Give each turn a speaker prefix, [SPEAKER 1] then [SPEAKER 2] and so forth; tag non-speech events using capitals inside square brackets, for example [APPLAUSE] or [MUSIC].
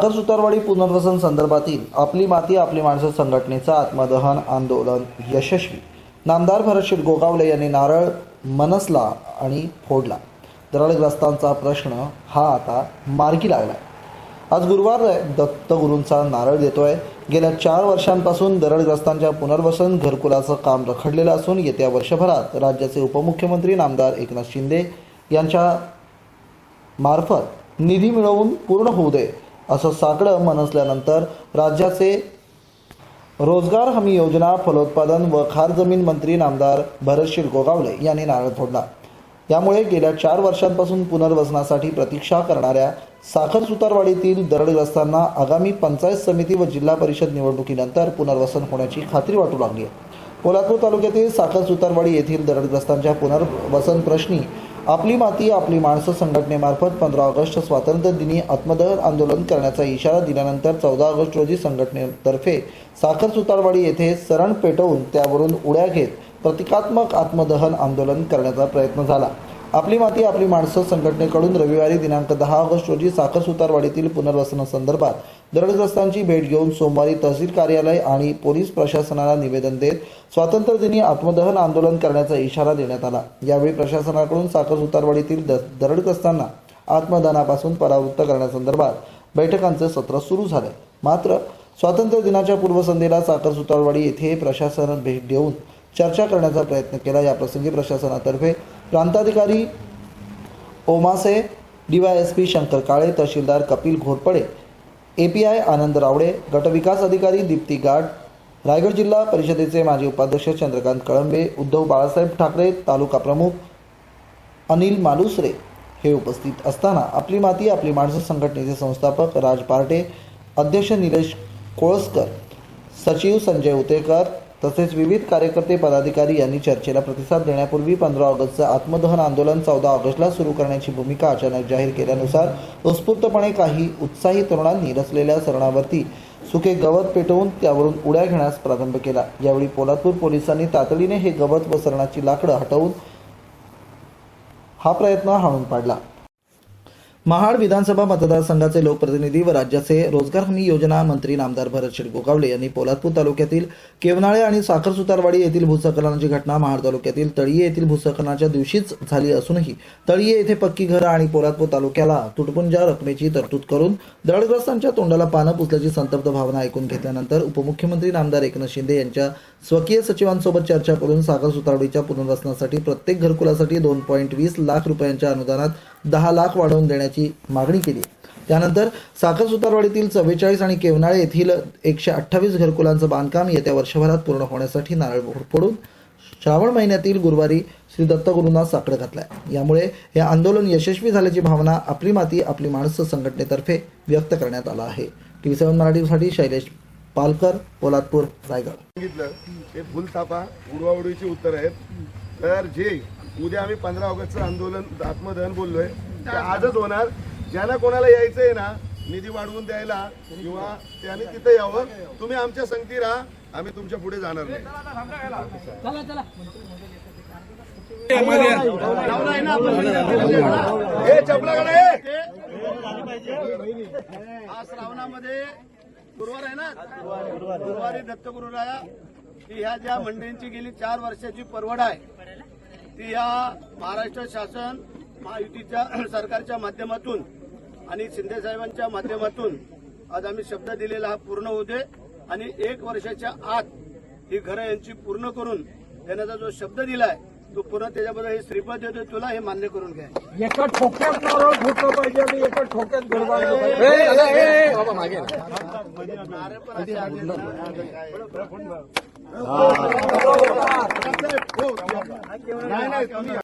[SPEAKER 1] साखर सुतारवाडी पुनर्वसन संदर्भातील आपली माती आपली माणसं संघटनेचं आत्मदहन आंदोलन यशस्वी. नामदार भरतशीर गोगावले यांनी नारळ मनसला आणि फोडला. दरडग्रस्तांचा प्रश्न हा आता मार्गी लागला. आज गुरुवार दत्तगुरूंचा नारळ देतोय. गेल्या चार वर्षांपासून दरडग्रस्तांच्या पुनर्वसन घरकुलाचं काम रखडलेलं असून येत्या वर्षभरात राज्याचे उपमुख्यमंत्री नामदार एकनाथ शिंदे यांच्या मार्फत निधी मिळवून पूर्ण होऊ दे. असं साकडं मनसल्यानंतर राज्याचे रोजगार हमी योजना फलोत्पादन व खार जमीन मंत्री नामदार भरतशीर गोगावले यांनी नारळ फोडला. यामुळे गेल्या चार वर्षांपासून पुनर्वसनासाठी प्रतीक्षा करणाऱ्या साखर सुतारवाडीतील दरडग्रस्तांना आगामी पंचायत समिती व जिल्हा परिषद निवडणुकीनंतर पुनर्वसन होण्याची खात्री वाटू लागली आहे. पोलादपूर तालुक्यातील साखर सुतारवाडी येथील दरडग्रस्तांच्या पुनर्वसन प्रश्नी आपली माती आपली माणसं संघटनेमार्फत पंधरा ऑगस्ट स्वातंत्र्य दिनी आत्मदहन आंदोलन करण्याचा इशारा दिल्यानंतर चौदा ऑगस्ट रोजी संघटनेतर्फे साखर सुतारवाडी येथे सरण पेटवून त्यावरून उड्या घेत प्रतिकात्मक आत्मदहन आंदोलन करण्याचा प्रयत्न झाला. आपली माती आपली माणसं संघटनेकडून रविवारी दिनांक दहा ऑगस्ट रोजी साखर सुतारवाडीतील पुनर्वसनासंदर्भात दरडग्रस्तांची भेट घेऊन सोमवारी तहसील कार्यालय आणि पोलीस प्रशासनाला निवेदन देत स्वातंत्र्यदिनी आत्मदहन आंदोलन करण्याचा इशारा देण्यात आला. यावेळी प्रशासनाकडून साखर सुतारवाडीतील द- दरडग्रस्तांना आत्मदानापासून परावृत्त करण्यासंदर्भात बैठकांचे सत्र सुरू झाले मात्र स्वातंत्र्य दिनाच्या पूर्वसंध्येला साखर सुतारवाडी येथे प्रशासनात भेट देऊन चर्चा करण्याचा प्रयत्न केला. या प्रसंगी प्रशासनातर्फे प्रांताधिकारी ओमासे डीवायएसपी शंकर काळे तहसीलदार कपिल घोरपडे आय आनंद रावडे गटविकास अधिकारी दीप्ती गाड रायगड जिल्हा परिषदेचे माजी उपाध्यक्ष चंद्रकांत कळंबे उद्धव बाळासाहेब ठाकरे तालुका प्रमुख अनिल मालुसरे हे उपस्थित असताना आपली माती आपली माणसं संघटनेचे संस्थापक राज पार्टे अध्यक्ष निलेश कोळसकर सचिव संजय उतेकर तसेच विविध कार्यकर्ते पदाधिकारी यांनी चर्चेला प्रतिसाद देण्यापूर्वी पंधरा ऑगस्टचं आत्मदहन आंदोलन चौदा ऑगस्टला सुरू करण्याची भूमिका अचानक जाहीर केल्यानुसार उत्स्फूर्तपणे काही उत्साही तरुणांनी रचलेल्या सरणावरती सुके गवत पेटवून त्यावरून उड्या घेण्यास प्रारंभ केला. यावेळी पोलादपूर पोलिसांनी तातडीने हे गवत व सरणाची लाकडं हटवून हा प्रयत्न हाणून पाडला. महाड विधानसभा मतदारसंघाचे लोकप्रतिनिधी व राज्याचे रोजगार हमी योजना मंत्री नामदार भरत गोगावले यांनी पोलादपूर तालुक्यातील केवनाळे आणि साखर सुतारवाडी येथील भूस्खलनाची घटना महाड तालुक्यातील तळीये येथील भूस्खलनाच्या दिवशीच झाली असूनही तळीये येथे पक्की घरं आणि पोलादपूर तालुक्याला तुटपुंजा रकमेची तरतूद करून दळग्रस्तांच्या तोंडाला पानं पुसल्याची संतप्त भावना ऐकून घेतल्यानंतर उपमुख्यमंत्री नामदार एकनाथ शिंदे यांच्या स्वकीय सचिवांसोबत चर्चा करून साखर सुतारवाडीच्या पुनर्वसनासाठी प्रत्येक घरकुलासाठी दोन पॉईंट वीस लाख रुपयांच्या अनुदानात दहा लाख वाढवून देण्याची मागणी केली. त्यानंतर साखर सुतारवाडीतील चव्वेचाळीस आणि केवनाळे येथील एकशे अठ्ठावीस घरकुलांचं बांधकाम येत्या वर्षभरात पूर्ण होण्यासाठी नारळ फोडून श्रावण महिन्यातील गुरुवारी श्री दत्तगुरूंना साकडं घातलाय. यामुळे हे आंदोलन यशस्वी झाल्याची भावना आपली माती आपली माणसं संघटनेतर्फे व्यक्त करण्यात आला आहे. टी व्ही सेवन मराठीसाठी शैलेश पालकर पोलादपूर रायगड.
[SPEAKER 2] सांगितलं फुलथापा उडवाउडवीची उत्तर आहेत. तर जे उद्या आम्ही पंधरा ऑगस्टचं आंदोलन आत्मदहन बोललोय आजच होणार. ज्यांना कोणाला यायचंय ना निधी वाढवून द्यायला किंवा त्याने तिथे यावं तुम्ही आमच्या संगती राहा. आम्ही तुमच्यापुढे जाणार नाही!
[SPEAKER 3] हा श्रावणामध्ये गुरुवार आहे ना? गुरुवारी दत्तगुरुराया की ह्या ज्या मंडळींची गेली चार वर्षाची परवड आहे ती या महाराष्ट्र शासन महायुतीच्या [CLEARS THROAT] सरकारच्या माध्यमातून आणि शिंदे साहेबांच्या माध्यमातून आज आम्ही शब्द दिलेला हा पूर्ण होते आणि एक वर्षाच्या आत ही घरं यांची पूर्ण करून त्यांना जो शब्द दिलाय तो पूर्ण त्याच्याबद्दल हे श्रीपद देतोय तुला हे मान्य करून घ्या.
[SPEAKER 4] एका ठोक्यात नारळ पाहिजे आणि एका ठोक्यात.
[SPEAKER 2] नाही नाही तुम्ही